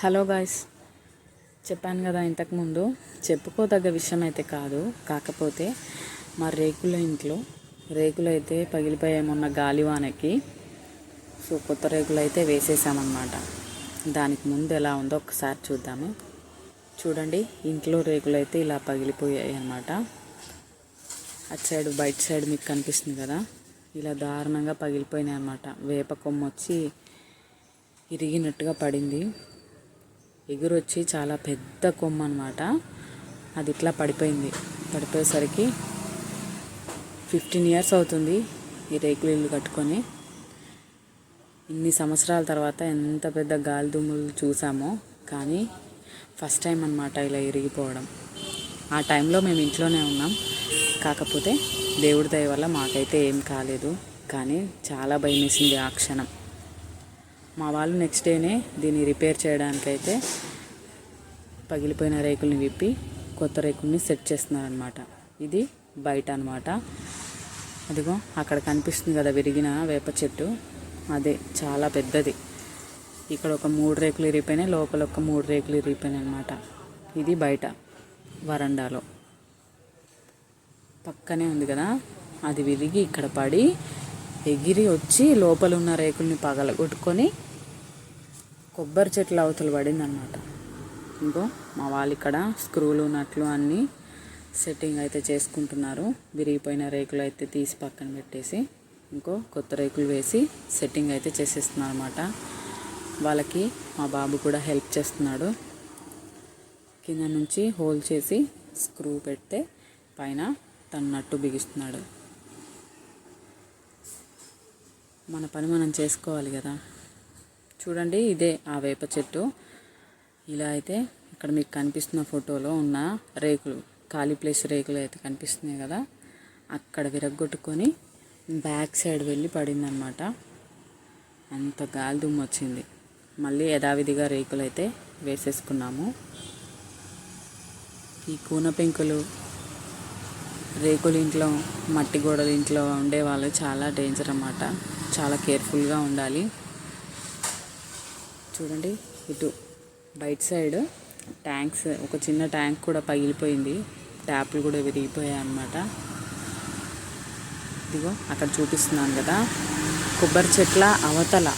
Hello guys. చెప్పాను కదా ఇంతకుముందు చెప్పుకోదగ్గ విషయం అయితే కాదు కాకపోతే మా రేకుల ఇంట్లో రేకులు అయితే పగిలిపోయేమున్న గాలివానకి సో కొత్త రేకులు అయితే వేసేసామన్నమాట. దానికి ముందు ఎలా ఉందో ఒకసారి చూద్దాము. చూడండి ఇంట్లో రేకులు అయితే ఇలా పగిలిపోయాయి అన్నమాట. అటు సైడ్ బయట సైడ్ మీకు కనిపిస్తుంది కదా. ఇలా దారుణంగా పగిలిపోయినాయి అనమాట వేప కొమ్మ వచ్చి ఇరిగినట్టుగా పడింది. ఎగురొచ్చి చాలా పెద్ద కొమ్మ అనమాట అది ఇట్లా పడిపోయింది. పడిపోయేసరికి ఫిఫ్టీన్ ఇయర్స్ అవుతుంది ఈ రేకులు ఇల్లు కట్టుకొని. ఇన్ని సంవత్సరాల తర్వాత ఎంత పెద్ద గాలి దుమ్ములు చూసామో. కానీ ఫస్ట్ టైం అనమాట ఇలా ఇరిగిపోవడం. ఆ టైంలో మేము ఇంట్లోనే ఉన్నాం. కాకపోతే దేవుడి దయ వల్ల మాకైతే ఏం కాలేదు. కానీ చాలా భయం వేసింది ఆ క్షణం. మా వాళ్ళు నెక్స్ట్ డేనే దీన్ని రిపేర్ చేయడానికైతే పగిలిపోయిన రేకుల్ని విప్పి కొత్త రేకుల్ని సెట్ చేస్తున్నారనమాట ఇది బయట అనమాట అదిగో అక్కడ కనిపిస్తుంది కదా విరిగిన వేప చెట్టు. అదే చాలా పెద్దది. ఇక్కడ ఒక మూడు రేకులు ఇరిగిపోయినాయి లోపల ఒక మూడు రేకులు ఇరిగిపోయినాయి అనమాట ఇది బయట వరండాలో. పక్కనే ఉంది కదా? అది విరిగి ఇక్కడ పడి ఎగిరి వచ్చి లోపల ఉన్న రేకుల్ని పగలగొట్టుకొని కొబ్బరి చెట్ల అవతలు పడింది అనమాట ఇంకో మా వాళ్ళు ఇక్కడ స్క్రూలు నట్లు అన్నీ సెట్టింగ్ అయితే చేసుకుంటున్నారు. విరిగిపోయిన రేకులు అయితే తీసి పక్కన పెట్టేసి ఇంకో కొత్త రేకులు వేసి సెట్టింగ్ అయితే చేసేస్తున్నారు అనమాట వాళ్ళకి మా బాబు కూడా హెల్ప్ చేస్తున్నాడు. కింద నుంచి హోల్ చేసి స్క్రూ పెడితే పైన తన నట్టు బిగిస్తున్నాడు. మన పని మనం చేసుకోవాలి కదా. చూడండి ఇదే ఆ వేప చెట్టు. ఇలా అయితే ఇక్కడ మీకు కనిపిస్తున్న ఫోటోలో ఉన్న రేకులు ఖాళీ ప్లేస్ రేకులు అయితే కనిపిస్తున్నాయి కదా. అక్కడ విరగ్గొట్టుకొని బ్యాక్ సైడ్ వెళ్ళి పడిందనమాట అంత గాలి దుమ్ము వచ్చింది. మళ్ళీ యథావిధిగా రేకులు అయితే వేసేసుకున్నాము. ఈ కూన పెంకులు రేకులు ఇంట్లో మట్టి గోడల ఇంట్లో ఉండే వాళ్ళు చాలా డేంజర్ అన్నమాట. చాలా కేర్ఫుల్గా ఉండాలి. చూడండి. ఇటు బయట సైడ్ ట్యాంక్స్ ఒక చిన్న ట్యాంక్ కూడా పగిలిపోయింది. ట్యాప్లు కూడా విరిగిపోయాయి అన్నమాట. ఇదిగో అక్కడ చూపిస్తున్నాను కదా. కొబ్బరి చెట్ల అవతల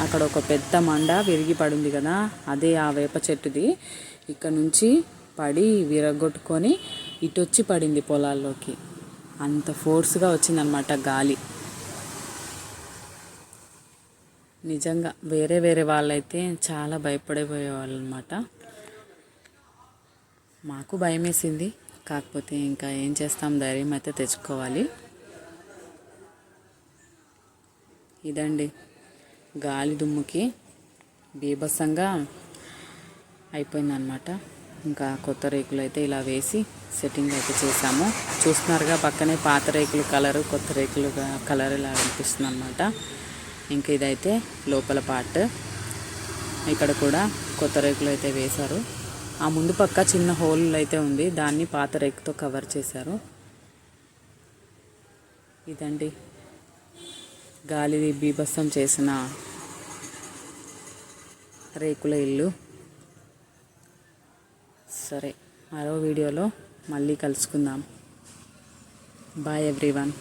అక్కడ ఒక పెద్ద మండ విరిగి పడింది కదా. అదే ఆ వేప చెట్టుది. ఇక్కడ నుంచి పడి విరగొట్టుకొని ఇటు వచ్చి పడింది పొలాల్లోకి. అంత ఫోర్స్గా వచ్చిందనమాట గాలి. నిజంగా వేరే వేరే వాళ్ళైతే చాలా భయపడిపోయేవాళ్ళు అనమాట మాకు భయం వేసింది కాకపోతే ఇంకా ఏం చేస్తాం? ధైర్యం అయితే తెచ్చుకోవాలి. ఇదండి గాలి దుమ్ముకి బీభత్సంగా అయిపోయిందనమాట. ఇంకా కొత్త రేకులు అయితే ఇలా వేసి సెట్టింగ్ అయితే చేసాము చూస్తున్నారుగా పక్కనే పాత రేకులు కలరు కొత్త రేకులు కలర్ ఇలా అనిపిస్తుంది అనమాట ఇంకా ఇదైతే లోపల పార్ట్. ఇక్కడ కూడా కొత్త రేకులు అయితే వేశారు. ఆ ముందు పక్క చిన్న హోల్ అయితే ఉంది. దాన్ని పాత రేకుతో కవర్ చేశారు. ఇదండి. గాలి బీభత్సం చేసిన రేకుల ఇల్లు. సరే మరో వీడియోలో మళ్ళీ కలుసుకుందాం. Bye everyone